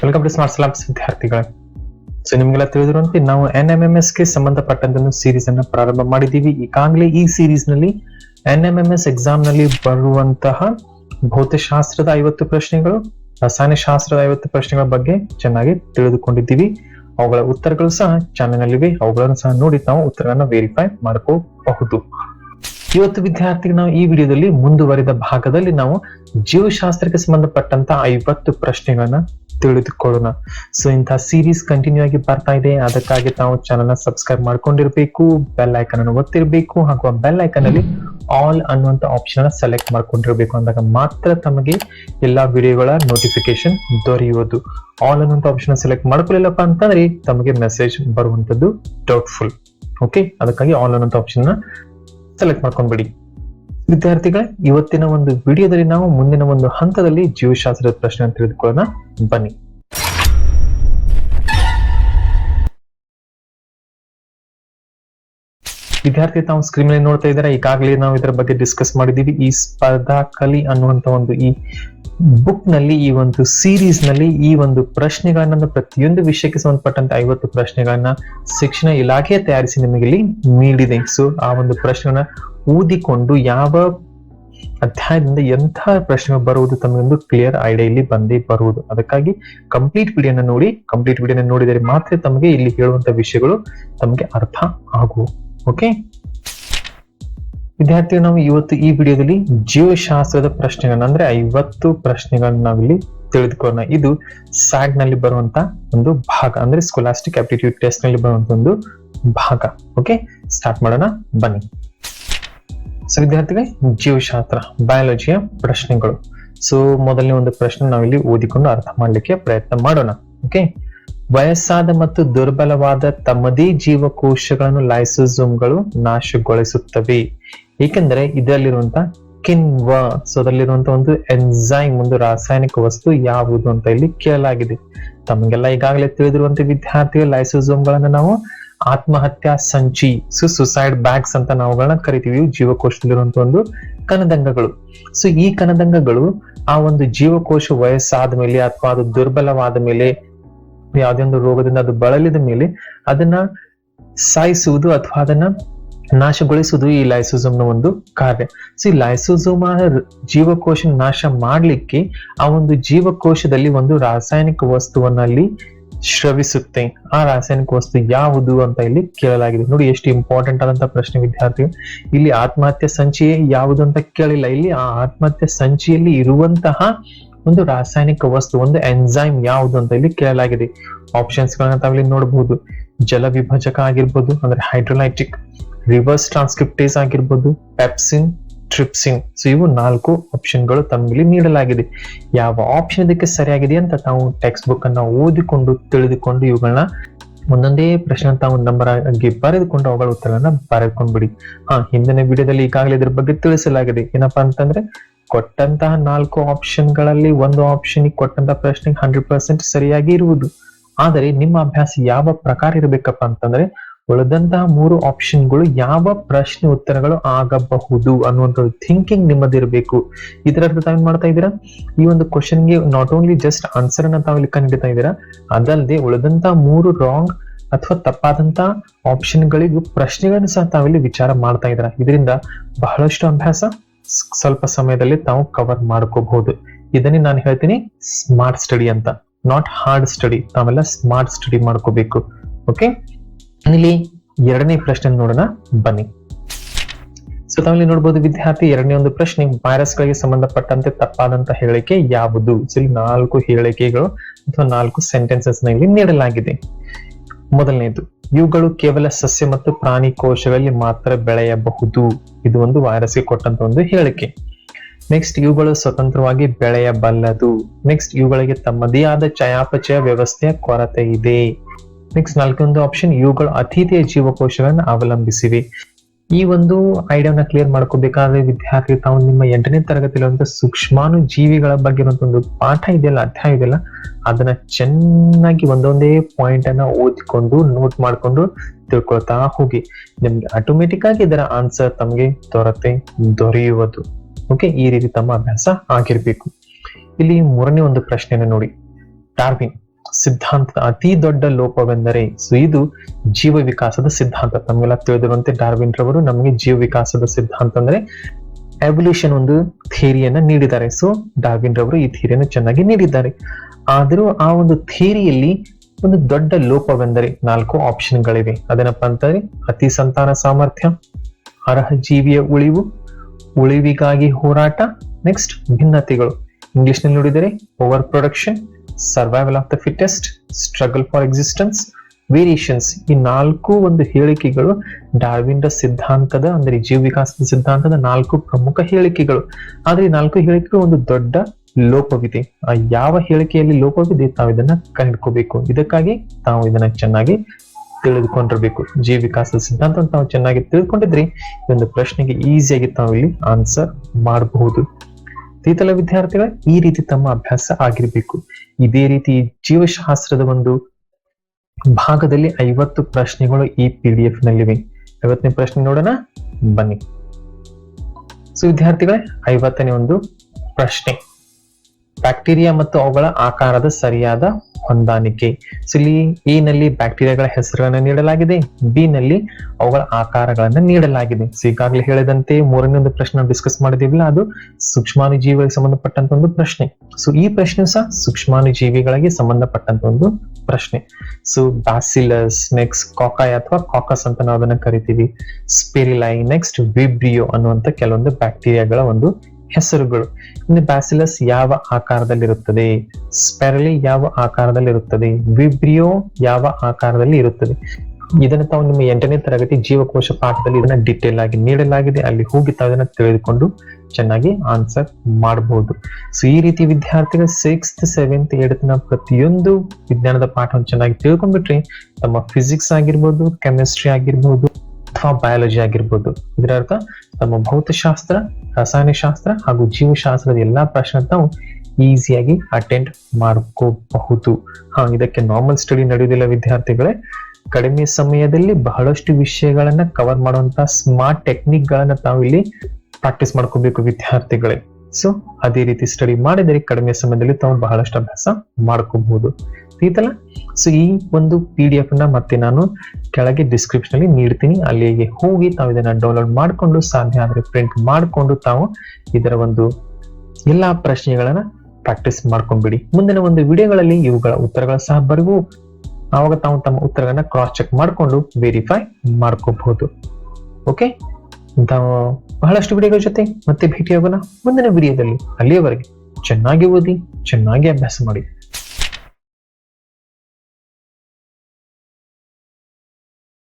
Welcome to smart ಸ್ಲಾಬ್ಸ್ ವಿದ್ಯಾರ್ಥಿಗಳೇ. So ನಿಮ್ಗೆಲ್ಲ ತಿಳಿದಿರುವಂತೆ ನಾವು ಎನ್ ಎಂ ಎಂ ಎಸ್ಗೆ ಸಂಬಂಧಪಟ್ಟಂತ ಸೀರೀಸ್ ಅನ್ನ ಪ್ರಾರಂಭ ಮಾಡಿದ್ದೀವಿ. ಈಗಾಗಲೇ ಈ ಸೀರೀಸ್ನಲ್ಲಿ ಎನ್ ಎಂ ಎಂ ಎಸ್ ಎಕ್ಸಾಮ್ನಲ್ಲಿ ಬರುವಂತಹ ಭೌತಶಾಸ್ತ್ರದ ಐವತ್ತು ಪ್ರಶ್ನೆಗಳು, ರಸಾಯನಶಾಸ್ತ್ರದ ಐವತ್ತು ಪ್ರಶ್ನೆಗಳ ಬಗ್ಗೆ ಚೆನ್ನಾಗಿ ತಿಳಿದುಕೊಂಡಿದ್ದೀವಿ. ಅವುಗಳ ಉತ್ತರಗಳು ಸಹ ಚಾನೆಲ್ ನಲ್ಲಿವೆ ಅವುಗಳನ್ನು ಸಹ ನೋಡಿ ನಾವು ಉತ್ತರಗಳನ್ನ ವೆರಿಫೈ ಮಾಡ್ಕೋಬಹುದು. ಇವತ್ತು ವಿದ್ಯಾರ್ಥಿಗಳು ನಾವು ಈ ವಿಡಿಯೋದಲ್ಲಿ ಮುಂದುವರಿದ ಭಾಗದಲ್ಲಿ ನಾವು ಜೀವಶಾಸ್ತ್ರಕ್ಕೆ ಸಂಬಂಧಪಟ್ಟಂತ ಐವತ್ತು ಪ್ರಶ್ನೆಗಳನ್ನ ತಿಳಿದುಕೊಳ್ಳೋಣ. ಸೊ ಇಂತಹ ಸೀರೀಸ್ ಕಂಟಿನ್ಯೂ ಆಗಿ ಬರ್ತಾ ಇದೆ. ಅದಕ್ಕಾಗಿ ತಾವು ಚಾನಲ್ನ ಸಬ್ಸ್ಕ್ರೈಬ್ ಮಾಡ್ಕೊಂಡಿರ್ಬೇಕು ಬೆಲ್ ಐಕನ್ ಅನ್ನು ಒತ್ತಿರಬೇಕು, ಹಾಗೂ ಆ ಬೆಲ್ ಐಕನ್ ಅಲ್ಲಿ ಆಲ್ ಅನ್ನುವಂತ ಆಪ್ಷನ್ ಅನ್ನ ಸೆಲೆಕ್ಟ್ ಮಾಡ್ಕೊಂಡಿರ್ಬೇಕು ಅಂದಾಗ ಮಾತ್ರ ತಮಗೆ ಎಲ್ಲಾ ವಿಡಿಯೋಗಳ ನೋಟಿಫಿಕೇಶನ್ ದೊರೆಯುವುದು. ಆಲ್ ಅನ್ನುವಂತ ಆಪ್ಷನ್ ಸೆಲೆಕ್ಟ್ ಮಾಡ್ಕೊಳ್ಳಿಲ್ಲಪ್ಪ ಅಂತಂದ್ರೆ ತಮಗೆ ಮೆಸೇಜ್ ಬರುವಂತದ್ದು ಡೌಟ್ಫುಲ್ ಓಕೆ ಅದಕ್ಕಾಗಿ ಆಲ್ ಅನ್ನುವಂತ ಆಪ್ಷನ್ನ ಸೆಲೆಕ್ಟ್ ಮಾಡ್ಕೊಂಡ್ಬಿಡಿ. ವಿದ್ಯಾರ್ಥಿಗಳೇ, ಇವತ್ತಿನ ಒಂದು ವಿಡಿಯೋದಲ್ಲಿ ನಾವು ಮುಂದಿನ ಒಂದು ಹಂತದಲ್ಲಿ ಜೀವಶಾಸ್ತ್ರದ ಪ್ರಶ್ನೆ ತಿಳಿದುಕೊಳ್ಳೋಣ. ಬನ್ನಿ. ವಿದ್ಯಾರ್ಥಿ, ತಾವು ಸ್ಕ್ರೀನ್ ಮೇಲೆ ನೋಡ್ತಾ ಇದ್ದಾರೆ? ಈಗಾಗಲೇ ನಾವು ಇದರ ಬಗ್ಗೆ ಡಿಸ್ಕಸ್ ಮಾಡಿದೀವಿ ಈ ಸ್ಪರ್ಧಾ ಕಲಿ ಅನ್ನುವಂತ ಒಂದು ಈ ಬುಕ್ನಲ್ಲಿ, ಈ ಒಂದು ಸೀರೀಸ್ನಲ್ಲಿ ಈ ಒಂದು ಪ್ರಶ್ನೆಗಳನ್ನ ಪ್ರತಿಯೊಂದು ವಿಷಯಕ್ಕೆ ಸಂಬಂಧಪಟ್ಟಂತೆ ಐವತ್ತು ಪ್ರಶ್ನೆಗಳನ್ನ ಶಿಕ್ಷಣ ಇಲಾಖೆ ತಯಾರಿಸಿ ನಿಮಗೆ ಇಲ್ಲಿ ನೀಡಿದೆ. ಸೊ ಆ ಒಂದು ಪ್ರಶ್ನೆಗಳನ್ನ ಊದಿಕೊಂಡು ಯಾವ ಅಧ್ಯಾಯದಿಂದ ಎಂಥ ಪ್ರಶ್ನೆ ಬರುವುದು ತಮಗೊಂದು ಕ್ಲಿಯರ್ ಐಡಿಯಾ ಇಲ್ಲಿ ಬಂದೇ ಬರುವುದು. ಅದಕ್ಕಾಗಿ ಕಂಪ್ಲೀಟ್ ವಿಡಿಯೋನ ನೋಡಿ ಕಂಪ್ಲೀಟ್ ವಿಡಿಯೋನ ನೋಡಿದರೆ ಮಾತ್ರ ತಮಗೆ ಇಲ್ಲಿ ಹೇಳುವಂತ ವಿಷಯಗಳು ತಮಗೆ ಅರ್ಥ ಆಗುವು ಓಕೆ ವಿದ್ಯಾರ್ಥಿಗಳು, ನಾವು ಇವತ್ತು ಈ ವಿಡಿಯೋದಲ್ಲಿ ಜೀವಶಾಸ್ತ್ರದ ಪ್ರಶ್ನೆಗಳನ್ನ, ಅಂದ್ರೆ ಐವತ್ತು ಪ್ರಶ್ನೆಗಳನ್ನ ನಾವಿಲ್ಲಿ ತಿಳಿದುಕೊಳ್ಳೋಣ. ಇದು ಸ್ಯಾಗ್ನಲ್ಲಿ ಬರುವಂತ ಒಂದು ಭಾಗ, ಅಂದ್ರೆ ಸ್ಕೊಲಾಸ್ಟಿಕ್ ಆಪ್ಟಿಟ್ಯೂಡ್ ಟೆಸ್ಟ್ನಲ್ಲಿ ಬರುವಂತ ಒಂದು ಭಾಗ ಓಕೆ ಸ್ಟಾರ್ಟ್ ಮಾಡೋಣ, ಬನ್ನಿ. ಸೊ ವಿದ್ಯಾರ್ಥಿಗಳೇ, ಜೀವಶಾಸ್ತ್ರ ಬಯಾಲಜಿಯ ಪ್ರಶ್ನೆಗಳು. ಸೊ ಮೊದಲನೇ ಒಂದು ಪ್ರಶ್ನೆ ನಾವಿಲ್ಲಿ ಓದಿಕೊಂಡು ಅರ್ಥ ಮಾಡಲಿಕ್ಕೆ ಪ್ರಯತ್ನ ಮಾಡೋಣ. ಓಕೆ ವಯಸ್ಸಾದ ಮತ್ತು ದುರ್ಬಲವಾದ ತಮ್ಮದೇ ಜೀವಕೋಶಗಳನ್ನು ಲೈಸೋಸೋಮ್ಗಳು ನಾಶಗೊಳಿಸುತ್ತವೆ. ಏಕೆಂದರೆ ಇದರಲ್ಲಿರುವಂತ ಕಿನ್ವ ಸೊ ಅದರಲ್ಲಿರುವಂತಹ ಒಂದು ಎನ್ಸೈಮ್ ಒಂದು ರಾಸಾಯನಿಕ ವಸ್ತು ಯಾವುದು ಅಂತ ಇಲ್ಲಿ ಕೇಳಲಾಗಿದೆ. ತಮಗೆಲ್ಲ ಈಗಾಗಲೇ ತಿಳಿದಿರುವಂತಹ ವಿದ್ಯಾರ್ಥಿಗಳು ಲೈಸೋಸೋಮ್ಗಳನ್ನು ನಾವು ಆತ್ಮಹತ್ಯಾ ಸಂಚಿ ಸೊ ಸುಸೈಡ್ ಬ್ಯಾಗ್ಸ್ ಅಂತ ನಾವುಗಳನ್ನ ಕರಿತೀವಿ ಜೀವಕೋಶದಲ್ಲಿರುವಂತ ಒಂದು ಕನದಂಗಗಳು. ಸೊ ಈ ಕನದಂಗಗಳು ಆ ಒಂದು ಜೀವಕೋಶ ವಯಸ್ಸಾದ ಮೇಲೆ ಅಥವಾ ಅದು ದುರ್ಬಲವಾದ ಮೇಲೆ, ಯಾವುದೇ ಒಂದು ರೋಗದಿಂದ ಅದು ಬಳಲಿದ ಮೇಲೆ ಅದನ್ನ ಸಾಯಿಸುವುದು ಅಥವಾ ಅದನ್ನ ನಾಶಗೊಳಿಸುವುದು ಈ ಲೈಸೋಸೋಮ್ನ ಒಂದು ಕಾರ್ಯ. ಸೊ ಈ ಲೈಸೋಸೋಮ ಜೀವಕೋಶ ನಾಶ ಮಾಡ್ಲಿಕ್ಕೆ ಆ ಒಂದು ಜೀವಕೋಶದಲ್ಲಿ ಒಂದು ರಾಸಾಯನಿಕ ವಸ್ತುವನ್ನಲ್ಲಿ ಸ್ರವಿಸುತ್ತೆ ಆ ರಾಸಾಯನಿಕ ವಸ್ತು ಯಾವುದು ಅಂತ ಇಲ್ಲಿ ಕೇಳಲಾಗಿದೆ. ನೋಡಿ, ಎಷ್ಟು ಇಂಪಾರ್ಟೆಂಟ್ ಆದಂತ ಪ್ರಶ್ನೆ ವಿದ್ಯಾರ್ಥಿ ಇಲ್ಲಿ ಆತ್ಮಹತ್ಯೆ ಸಂಚಿಯೇ ಯಾವುದು ಅಂತ ಕೇಳಿಲ್ಲ. ಇಲ್ಲಿ ಆ ಆತ್ಮಹತ್ಯೆ ಸಂಚಿಯಲ್ಲಿ ಇರುವಂತಹ ಒಂದು ರಾಸಾಯನಿಕ ವಸ್ತು, ಒಂದು ಎನ್ಸೈಮ್ ಯಾವುದು ಅಂತ ಇಲ್ಲಿ ಕೇಳಲಾಗಿದೆ. ಆಪ್ಷನ್ಸ್ ಗಳನ್ನ ತಾವಿಲ್ಲಿ ನೋಡಬಹುದು ಜಲ ವಿಭಜಕ ಆಗಿರ್ಬೋದು, ಅಂದ್ರೆ ಹೈಡ್ರೋಲೈಟಿಕ್ ರಿವರ್ಸ್ ಟ್ರಾನ್ಸ್ಕ್ರಿಪ್ಟೇಸ್ ಆಗಿರ್ಬೋದು ಪೆಪ್ಸಿನ್ ಟ್ರಿಪ್ಸಿನ್ ಸೊ ಇವು ನಾಲ್ಕು ಆಪ್ಷನ್ಗಳು ತಮ್ಮಲ್ಲಿ ನೀಡಲಾಗಿದೆ. ಯಾವ ಆಪ್ಷನ್ ಇದಕ್ಕೆ ಸರಿಯಾಗಿದೆ ಅಂತ ತಾವು ಟೆಕ್ಸ್ಟ್ ಬುಕ್ ಅನ್ನ ಓದಿಕೊಂಡು ತಿಳಿದುಕೊಂಡು ಇವುಗಳನ್ನ ಒಂದೊಂದೇ ಪ್ರಶ್ನೆ ತಾವು ನಂಬರ್ ಆಗಿ ಬರೆದುಕೊಂಡು ಅವುಗಳ ಉತ್ತರಗಳನ್ನ ಬರೆದುಕೊಂಡ್ಬಿಡಿ. ಹಾ, ಹಿಂದಿನ ವಿಡಿಯೋದಲ್ಲಿ ಈಗಾಗಲೇ ಇದ್ರ ಬಗ್ಗೆ ತಿಳಿಸಲಾಗಿದೆ. ಏನಪ್ಪಾ ಅಂತಂದ್ರೆ, ಕೊಟ್ಟಂತಹ ನಾಲ್ಕು ಆಪ್ಷನ್ಗಳಲ್ಲಿ ಒಂದು ಆಪ್ಷನ್ ಕೊಟ್ಟಂತಹ ಪ್ರಶ್ನೆಗೆ ಹಂಡ್ರೆಡ್ ಪರ್ಸೆಂಟ್ ಸರಿಯಾಗಿ ಇರುವುದು. ಆದರೆ, ನಿಮ್ಮ ಅಭ್ಯಾಸ ಯಾವ ಪ್ರಕಾರ ಇರಬೇಕಪ್ಪ ಅಂತಂದ್ರೆ ಉಳಿದಂತಹ ಮೂರು ಆಪ್ಷನ್ಗಳು ಯಾವ ಪ್ರಶ್ನೆ ಉತ್ತರಗಳು ಆಗಬಹುದು ಅನ್ನುವಂಥ ಥಿಂಕಿಂಗ್ ನಿಮ್ಮದಿರಬೇಕು. ಇದರ ಅರ್ಥ ತಾವೇನ್ ಮಾಡ್ತಾ ಇದ್ದೀರಾ? ಈ ಒಂದು ಕ್ವಶನ್ಗೆ ನಾಟ್ ಓನ್ಲಿ ಜಸ್ಟ್ ಆನ್ಸರ್ ಅನ್ನ ತಾವು ಇಲ್ಲಿ ಕಂಡಿಡ್ತಾ ಇದ್ದೀರಾ, ಅದಲ್ಲದೆ ಉಳಿದಂತಹ ಮೂರು ರಾಂಗ್ ಅಥವಾ ತಪ್ಪಾದಂತ ಆಪ್ಷನ್ಗಳಿಗೂ ಪ್ರಶ್ನೆಗಳನ್ನು ಸಹ ತಾವಿಲ್ಲಿ ವಿಚಾರ ಮಾಡ್ತಾ ಇದ್ದೀರಾ? ಇದರಿಂದ ಬಹಳಷ್ಟು ಅಭ್ಯಾಸ ಸ್ವಲ್ಪ ಸಮಯದಲ್ಲಿ ತಾವು ಕವರ್ ಮಾಡ್ಕೋಬಹುದು. ಇದನ್ನೇ ನಾನು ಹೇಳ್ತೀನಿ ಸ್ಮಾರ್ಟ್ ಸ್ಟಡಿ ಅಂತ. ನಾಟ್ ಹಾರ್ಡ್ ಸ್ಟಡಿ ತಾವೆಲ್ಲ ಸ್ಮಾರ್ಟ್ ಸ್ಟಡಿ ಮಾಡ್ಕೋಬೇಕು. ಓಕೆ ಇಲ್ಲಿ ಎರಡನೇ ಪ್ರಶ್ನೆ ನೋಡೋಣ, ಬನ್ನಿ. ಸೊ ತಾವಿಲ್ಲಿ ನೋಡಬಹುದು ವಿದ್ಯಾರ್ಥಿ ಎರಡನೇ ಒಂದು ಪ್ರಶ್ನೆ ವೈರಸ್ ಗಳಿಗೆ ಸಂಬಂಧಪಟ್ಟಂತೆ ತಪ್ಪಾದಂತ ಹೇಳಿಕೆ ಯಾವುದು? ಸೊ ಇಲ್ಲಿ ನಾಲ್ಕು ಹೇಳಿಕೆಗಳು ಅಥವಾ ನಾಲ್ಕು ಸೆಂಟೆನ್ಸಸ್ನ ಇಲ್ಲಿ ನೀಡಲಾಗಿದೆ. ಮೊದಲನೇದು, ಇವುಗಳು ಕೇವಲ ಸಸ್ಯ ಮತ್ತು ಪ್ರಾಣಿ ಕೋಶಗಳಲ್ಲಿ ಮಾತ್ರ ಬೆಳೆಯಬಹುದು. ಇದು ಒಂದು ವೈರಸ್ಗೆ ಕೊಟ್ಟಂತ ಒಂದು ಹೇಳಿಕೆ. ನೆಕ್ಸ್ಟ್ ಇವುಗಳು ಸ್ವತಂತ್ರವಾಗಿ ಬೆಳೆಯಬಲ್ಲದು. ನೆಕ್ಸ್ಟ್ ಇವುಗಳಿಗೆ ತಮ್ಮದೇ ಆದ ಚಯಾಪಚಯ ವ್ಯವಸ್ಥೆಯ ಕೊರತೆ ಇದೆ. ನೆಕ್ಸ್ಟ್ ನಾಲ್ಕೊಂದು ಆಪ್ಷನ್ ಇವುಗಳು ಅತಿಥಿಯ ಜೀವಕೋಶಗಳನ್ನು ಅವಲಂಬಿಸಿವೆ. ಈ ಒಂದು ಐಡಿಯಾನ ಕ್ಲಿಯರ್ ಮಾಡ್ಕೋಬೇಕಾದ್ರೆ ವಿದ್ಯಾರ್ಥಿ ತಾವು ನಿಮ್ಮ ಎಂಟನೇ ತರಗತಿயிರುವಂತ ಸೂಕ್ಷ್ಮಾಣು ಜೀವಿಗಳ ಬಗ್ಗೆ ಒಂದು ಪಾಠ ಇದೆಯಲ್ಲ, ಅಧ್ಯಾಯ ಇದೆಯಲ್ಲ, ಅದನ್ನ ಚೆನ್ನಾಗಿ ಒಂದೊಂದೇ ಪಾಯಿಂಟ್ ಅನ್ನ ಓದಿಕೊಂಡು ನೋಟ್ ಮಾಡ್ಕೊಂಡು ತಿಳ್ಕೊಳ್ತಾ ಹೋಗಿ. ನಿಮ್ಗೆ ಆಟೋಮೆಟಿಕ್ ಆಗಿ ಇದರ ಆನ್ಸರ್ ತಮಗೆ ದೊರತೆ ದೊರೆಯುವುದು. ಓಕೆ ಈ ರೀತಿ ತಮ್ಮ ಅಭ್ಯಾಸ ಆಗಿರ್ಬೇಕು. ಇಲ್ಲಿ ಮೂರನೇ ಒಂದು ಪ್ರಶ್ನೆಯನ್ನು ನೋಡಿ. ಡಾರ್ವಿನ್ ಸಿದ್ಧಾಂತದ ಅತಿ ದೊಡ್ಡ ಲೋಪವೆಂದರೆ ಸೊ ಇದು ಜೀವ ವಿಕಾಸದ ಸಿದ್ಧಾಂತ. ನಮಗೆಲ್ಲ ತಿಳಿದಿರುವಂತೆ ಡಾರ್ವಿನ್ ರವರು ನಮಗೆ ಜೀವ ವಿಕಾಸದ ಸಿದ್ಧಾಂತ ಅಂದ್ರೆ ಎವಲ್ಯೂಷನ್ ಒಂದು ಥಿಯರಿಯನ್ನ ನೀಡಿದ್ದಾರೆ. ಸೊ ಡಾರ್ವಿನ್ ರವರು ಈ ಥೇರಿಯನ್ನು ಚೆನ್ನಾಗಿ ನೀಡಿದ್ದಾರೆ. ಆದರೂ ಆ ಒಂದು ಥಿಯರಿಯಲ್ಲಿ ಒಂದು ದೊಡ್ಡ ಲೋಪವೆಂದರೆ ನಾಲ್ಕು ಆಪ್ಷನ್ಗಳಿವೆ ಅದೇನಪ್ಪ ಅಂತಂದ್ರೆ ಅತಿ ಸಂತಾನ ಸಾಮರ್ಥ್ಯ, ಅರ್ಹ ಜೀವಿಯ ಉಳಿವು, ಉಳಿವಿಗಾಗಿ ಹೋರಾಟ ನೆಕ್ಸ್ಟ್ ಭಿನ್ನತೆಗಳು. ಇಂಗ್ಲಿಷ್ನಲ್ಲಿ ನೋಡಿದರೆ over production survival of the fittest struggle for existence variations ಈ ನಾಲ್ಕು ಒಂದು ಹೇಳಿಕೆಗಳು ಡಾರ್ವಿನ್ರ ಸಿದ್ಧಾಂತದ, ಅಂದ್ರೆ ಜೀವ ವಿಕಾಸದ ಸಿದ್ಧಾಂತದ ನಾಲ್ಕು ಪ್ರಮುಖ ಹೇಳಿಕೆಗಳು. ಆದ್ರೆ ಈ ನಾಲ್ಕು ಹೇಳಿಕೆಗಳು ಒಂದು ದೊಡ್ಡ ಲೋಪವಿದೆ. ಆ ಯಾವ ಹೇಳಿಕೆಯಲ್ಲಿ ಲೋಪವಿದೆ ತಾವು ಇದನ್ನ ಕಂಡುಕೋಬೇಕು. ಇದಕ್ಕಾಗಿ ತಾವು ಇದನ್ನ ಚೆನ್ನಾಗಿ ತಿಳಿದುಕೊಂಡಿರ್ಬೇಕು. ಜೀವ ವಿಕಾಸದ ಸಿದ್ಧಾಂತ ತಾವು ಚೆನ್ನಾಗಿ ತಿಳಿದುಕೊಂಡಿದ್ರೆ ಈ ಒಂದು ಪ್ರಶ್ನೆಗೆ ಈಸಿಯಾಗಿ ತಾವು ಇಲ್ಲಿ ಆನ್ಸರ್ ಮಾಡಬಹುದು. ತೀತಲ ವಿದ್ಯಾರ್ಥಿಗಳ ಈ ರೀತಿ ತಮ್ಮ ಅಭ್ಯಾಸ ಆಗಿರ್ಬೇಕು. ಇದೇ ರೀತಿ ಜೀವಶಾಸ್ತ್ರದ ಒಂದು ಭಾಗದಲ್ಲಿ ಐವತ್ತು ಪ್ರಶ್ನೆಗಳು ಈ ಪಿ ಡಿ ಎಫ್ ನಲ್ಲಿವೆ. ಐವತ್ತನೇ ಪ್ರಶ್ನೆ ನೋಡೋಣ. ಬನ್ನಿ. ಸೊ ವಿದ್ಯಾರ್ಥಿಗಳೇ, ಐವತ್ತನೇ ಒಂದು ಪ್ರಶ್ನೆ. ಬ್ಯಾಕ್ಟೀರಿಯಾ ಮತ್ತು ಅವುಗಳ ಆಕಾರದ ಸರಿಯಾದ ಹೊಂದಾಣಿಕೆ. ಸಿಲಿ ಎ ನಲ್ಲಿ ಬ್ಯಾಕ್ಟೀರಿಯಾಗಳ ಹೆಸರುಗಳನ್ನು ನೀಡಲಾಗಿದೆ, ಬಿ ನಲ್ಲಿ ಅವುಗಳ ಆಕಾರಗಳನ್ನು ನೀಡಲಾಗಿದೆ. ಈಗಾಗಲೇ ಹೇಳಿದಂತೆ ಮೂರನೇ ಒಂದು ಪ್ರಶ್ನೆ ಡಿಸ್ಕಸ್ ಮಾಡಿದೀವಲ್ಲ, ಅದು ಸೂಕ್ಷ್ಮಾಣು ಜೀವಿಗಳಿಗೆ ಸಂಬಂಧಪಟ್ಟಂತ ಒಂದು ಪ್ರಶ್ನೆ. ಸೊ, ಈ ಪ್ರಶ್ನೆ ಸಹ ಸೂಕ್ಷ್ಮಾಣು ಜೀವಿಗಳಿಗೆ ಸಂಬಂಧಪಟ್ಟಂತ ಒಂದು ಪ್ರಶ್ನೆ. ಸೊ, ಬ್ಯಾಸಿಲಸ್, ನೆಕ್ಸ್ಟ್ ಕಾಕಾಯ ಅಥವಾ ಕಾಕಸ್ ಅಂತ ನಾವು ಅದನ್ನ ಕರಿತೀವಿ. ಸ್ಪೆರಿಲೈ ನೆಕ್ಸ್ಟ್ ವಿಬ್ರಿಯೋ ಅನ್ನುವಂತ ಕೆಲವೊಂದು ಬ್ಯಾಕ್ಟೀರಿಯಾಗಳ ಒಂದು ಹೆಸರುಗಳು. ಇನ್ನು ಬ್ಯಾಸಿಲಸ್ ಯಾವ ಆಕಾರದಲ್ಲಿರುತ್ತದೆ? ಸ್ಪೆರಲಿ ಯಾವ ಆಕಾರದಲ್ಲಿರುತ್ತದೆ? ವಿಬ್ರಿಯೋ ಯಾವ ಆಕಾರದಲ್ಲಿ ಇರುತ್ತದೆ? ಇದನ್ನ ತಾವು ನಿಮ್ಮ ಎಂಟನೇ ತರಗತಿ ಜೀವಕೋಶ ಪಾಠದಲ್ಲಿ ಇದನ್ನ ಡಿಟೇಲ್ ಆಗಿ ನೀಡಲಾಗಿದೆ. ಅಲ್ಲಿ ಹೋಗಿ ತಾವು ಇದನ್ನ ತಿಳಿದುಕೊಂಡು ಚೆನ್ನಾಗಿ ಆನ್ಸರ್ ಮಾಡಬಹುದು ಸೊ ಈ ರೀತಿ ವಿದ್ಯಾರ್ಥಿಗಳು ಸಿಕ್ಸ್ತ್ ಸೆವೆಂತ್ ಏಳತ್ನ ಪ್ರತಿಯೊಂದು ವಿಜ್ಞಾನದ ಪಾಠವನ್ನು ಚೆನ್ನಾಗಿ ತಿಳ್ಕೊಂಡ್ಬಿಟ್ರೆ, ತಮ್ಮ ಫಿಸಿಕ್ಸ್ ಆಗಿರ್ಬೋದು ಕೆಮಿಸ್ಟ್ರಿ ಆಗಿರ್ಬೋದು ಅಥವಾ ಬಯಾಲಜಿ ಆಗಿರ್ಬೋದು. ಇದರ ಅರ್ಥ ನಮ್ಮ ಭೌತಶಾಸ್ತ್ರ ರಸಾಯನಶಾಸ್ತ್ರ ಹಾಗೂ ಜೀವಶಾಸ್ತ್ರದ ಎಲ್ಲಾ ಪ್ರಶ್ನೆ ನಾವು ಈಸಿಯಾಗಿ ಅಟೆಂಡ್ ಮಾಡ್ಕೋಬಹುದು. ಹಾ, ಇದಕ್ಕೆ ನಾರ್ಮಲ್ ಸ್ಟಡಿ ನಡೆಯುವುದಿಲ್ಲ ವಿದ್ಯಾರ್ಥಿಗಳೇ. ಕಡಿಮೆ ಸಮಯದಲ್ಲಿ ಬಹಳಷ್ಟು ವಿಷಯಗಳನ್ನ ಕವರ್ ಮಾಡುವಂತ ಸ್ಮಾರ್ಟ್ ಟೆಕ್ನಿಕ್ ಗಳನ್ನ ತಾವು ಇಲ್ಲಿ ಪ್ರಾಕ್ಟೀಸ್ ಮಾಡ್ಕೋಬೇಕು ವಿದ್ಯಾರ್ಥಿಗಳೇ. ಸೊ ಅದೇ ರೀತಿ ಸ್ಟಡಿ ಮಾಡಿದರೆ ಕಡಿಮೆ ಸಮಯದಲ್ಲಿ ತಾವು ಬಹಳಷ್ಟು ಅಭ್ಯಾಸ ಮಾಡ್ಕೋಬಹುದು. ಈತಲ್ಲ ಸೊ ಈ ಒಂದು ಪಿ ಡಿ ಎಫ್ನ ಮತ್ತೆ ನಾನು ಕೆಳಗೆ ಡಿಸ್ಕ್ರಿಪ್ಷನ್ ಅಲ್ಲಿ ನೀಡ್ತೀನಿ. ಅಲ್ಲಿಗೆ ಹೋಗಿ ತಾವು ಇದನ್ನ ಡೌನ್ಲೋಡ್ ಮಾಡಿಕೊಂಡು, ಸಾಧ್ಯ ಆದರೆ ಪ್ರಿಂಟ್ ಮಾಡಿಕೊಂಡು ತಾವು ಇದರ ಒಂದು ಎಲ್ಲಾ ಪ್ರಶ್ನೆಗಳನ್ನ ಪ್ರಾಕ್ಟೀಸ್ ಮಾಡ್ಕೊಂಡ್ಬಿಡಿ. ಮುಂದಿನ ಒಂದು ವಿಡಿಯೋಗಳಲ್ಲಿ ಇವುಗಳ ಉತ್ತರಗಳ ಸಹ ಬರೆಗೂ ಆವಾಗ ತಾವು ತಮ್ಮ ಉತ್ತರಗಳನ್ನ ಕ್ರಾಸ್ ಚೆಕ್ ಮಾಡಿಕೊಂಡು ವೆರಿಫೈ ಮಾಡ್ಕೋಬಹುದು. ಓಕೆ ತಾವು ಬಹಳಷ್ಟು ವಿಡಿಯೋಗಳ ಜೊತೆ ಮತ್ತೆ ಭೇಟಿಯಾಗೋಣ ಮುಂದಿನ ವಿಡಿಯೋದಲ್ಲಿ. ಅಲ್ಲಿಯವರೆಗೆ ಚೆನ್ನಾಗಿ ಓದಿ, ಚೆನ್ನಾಗಿ ಅಭ್ಯಾಸ ಮಾಡಿ.